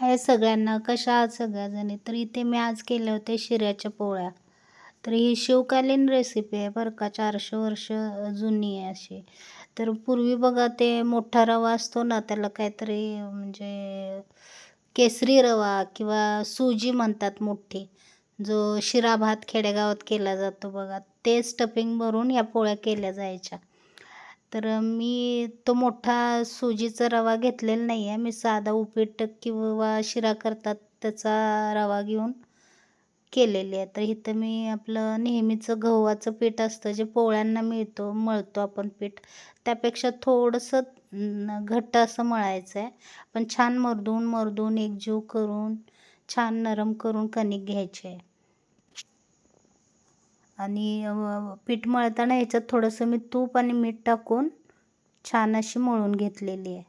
हाय सगळ्यांना? कशा आहात सगळ्याजणी? तर इथे मी आज केले होते शिऱ्याच्या पोळ्या. तर ही शिवकालीन रेसिपी आहे बरं का. चारशे वर्ष जुनी आहे अशी. तर पूर्वी बघा ते मोठा रवा असतो ना त्याला काहीतरी म्हणजे केसरी रवा किंवा सुजी म्हणतात मोठी. जो शिरा भात खेडेगावात केला जातो बघा. ते स्टफिंग भरून या पोळ्या केल्या जायच्या. तर मी तो मोठा सुजीचा रवा घेतलेला नाही आहे मी साधा उपीट किंवा शिरा करतात त्याचा रवा घेऊन केलेली आहे. तर इथं मी आपलं नेहमीचं गव्हाचं पीठ असतं जे पोळ्यांना मिळतो मळतो आपण पीठ. त्यापेक्षा थोडंसं घट्ट असं मळायचं आहे पण छान मरदून मरदून एकजीव करून छान नरम करून कणिक घ्यायची. आहे आणि पीठ मळताना ह्याच्यात थोडंसं मी तूप आणि मीठ टाकून छान अशी मळून घेतलेली आहे.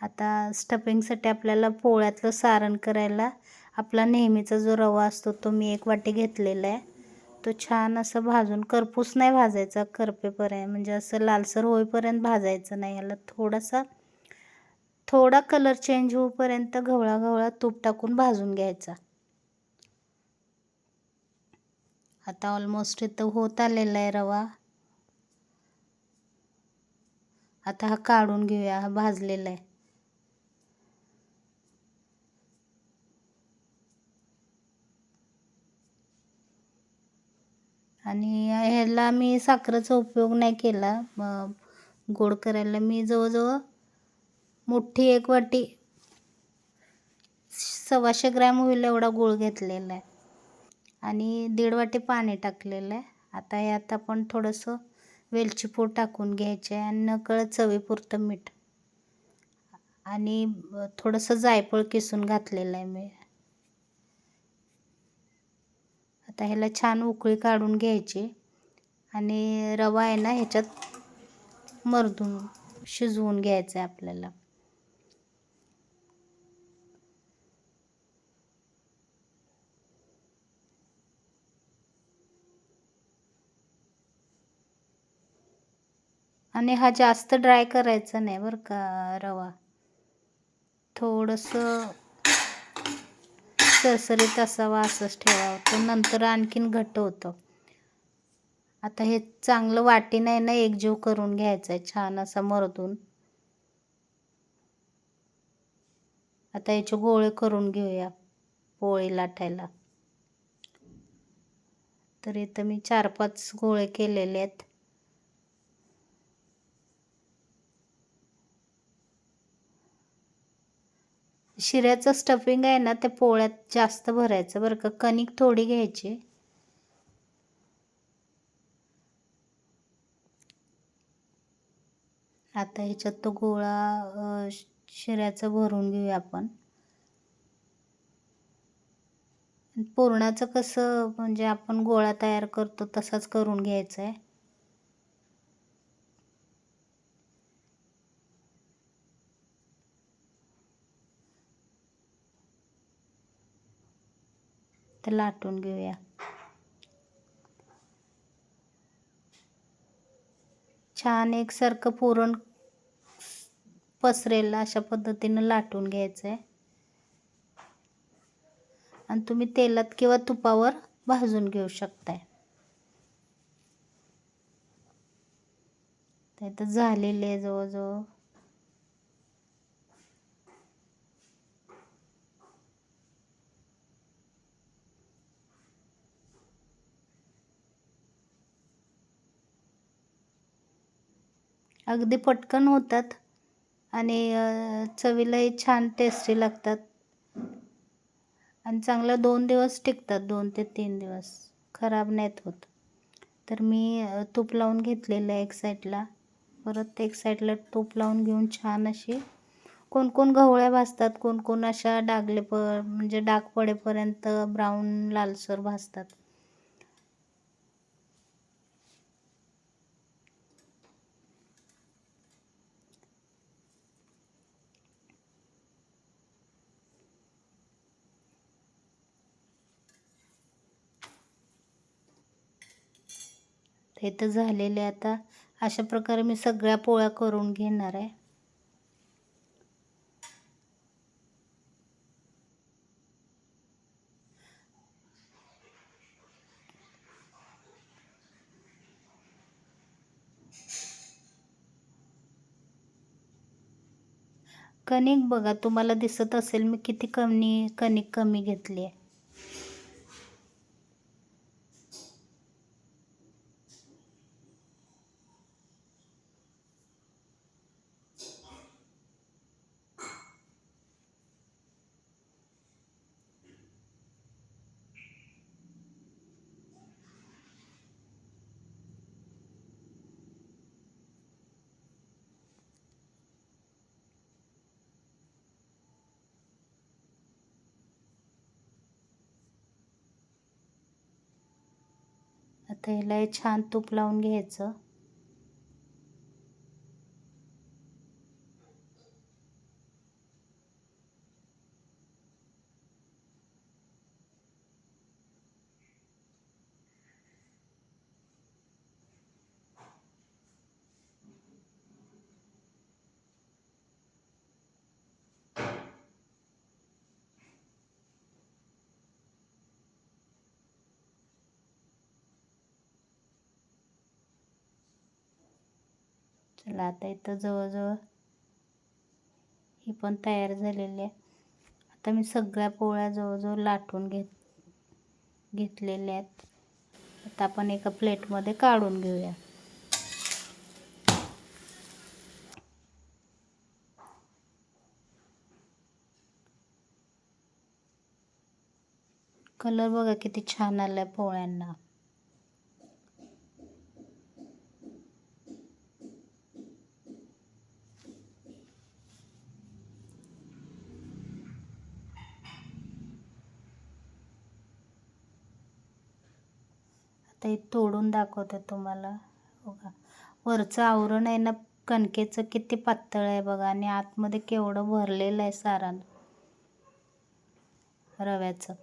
आता स्टफिंगसाठी आपल्याला पोळ्यातलं सारण करायला आपला नेहमीचा जो रवा असतो तो मी एक वाटी घेतलेला आहे. तो छान असं भाजून करपूस नाही भाजायचा करपेपर्यंत म्हणजे असं लालसर होईपर्यंत भाजायचं नाही. याला थोडासा थोडा कलर चेंज होईपर्यंत गवळा गवळा तूप टाकून भाजून घ्यायचा. आता ऑलमोस्ट इथं होत आलेला आहे रवा. आता हा काढून घेऊया हा भाजलेला आहे. आणि ह्याला मी साखरेचा उपयोग नाही केला. गोड करायला मी जवळजवळ मोठी एक वाटी सव्वाशे ग्रॅम होईल एवढा गूळ घेतलेला आहे. आणि दीड वाटी पाणी टाकलेलं आहे. आता यात आपण थोडंसं वेलची पूड टाकून घ्यायचे आहे आणि नकळत चवीपुरतं मीठ. आणि थोडंसं जायफळ किसून घातलेलं आहे मी. आता ह्याला छान उकळी काढून घ्यायची. आणि रवा आहे ना ह्याच्यात मर्दून शिजवून घ्यायचं आहे आपल्याला. आणि हा जास्त ड्राय करायचा नाही बरं का रवा. थोडंसं सरसरीत असावा असंच ठेवावं. तर नंतर आणखीन घट्ट होतं. आता हे चांगलं वाटी नाही ना एकजीव करून घ्यायचं आहे छान असा मरदून आता याचे गोळे करून घेऊया पोळी लाटायला. तर इथं मी चार पाच गोळे केलेले आहेत. शिऱ्याचं स्टफिंग आहे ना ते पोळ्यात जास्त भरायचं बरं का. कणिक थोडी घ्यायची. आता ह्याच्यात तो गोळा शिऱ्याचं भरून घेऊया आपण. पुरणाचं कसं म्हणजे आपण गोळा तयार करतो तसाच करून घ्यायचा आहे ते लाटून घेऊया. छान एकसारखं पुरण पसरेल अशा पद्धतीनं लाटून घ्यायचं आहे आणि तुम्ही तेलात किंवा तुपावर भाजून घेऊ शकताय. तर झालेले आहे जवळजवळ. अगदी पटकन होतात आणि चवीलाही छान टेस्टी लागतात. आणि चांगलं दोन दिवस टिकतात दोन ते तीन दिवस. खराब नाहीत होत. तर मी तूप लावून घेतलेलं आहे एक साईडला परत एक साईडला तूप लावून घेऊन छान अशी कोण कोण गवळ्या भाजतात कोण कोण अशा डागले प म्हणजे डाग पडेपर्यंत ब्राऊन लालसर भाजतात. हे तर झालेले आता. अशा प्रकारे मी सगळ्या पोळ्या करून घेणार आहे. कणिक बघा तुम्हाला दिसत असेल मी किती कमी कणिक कमी घेतली आहे. आता ह्याला छान तूप लावून घ्यायचं. चला आता इथं जवळजवळ ही पण तयार झालेली आहे. आता मी सगळ्या पोळ्या जवळजवळ लाटून घेत घेतलेल्या आहेत. आता आपण एका प्लेटमध्ये काढून घेऊया. कलर बघा किती छान आलाय पोळ्यांना. आता हे तोडून दाखवते तुम्हाला. बघा. वरचं आवरण आहे ना कणकेचं किती पातळ आहे बघा. आणि आतमध्ये केवढं भरलेलं आहे सारण. रव्याचं.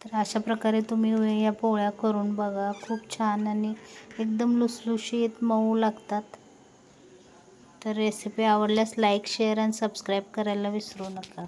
तर अशा प्रकारे तुम्ही या पोळ्या करून बघा. खूप छान आणि एकदम लुसलुशीत मऊ लागतात. तर रेसिपी आवडल्यास लाईक शेअर आणि सबस्क्राईब करायला विसरू नका.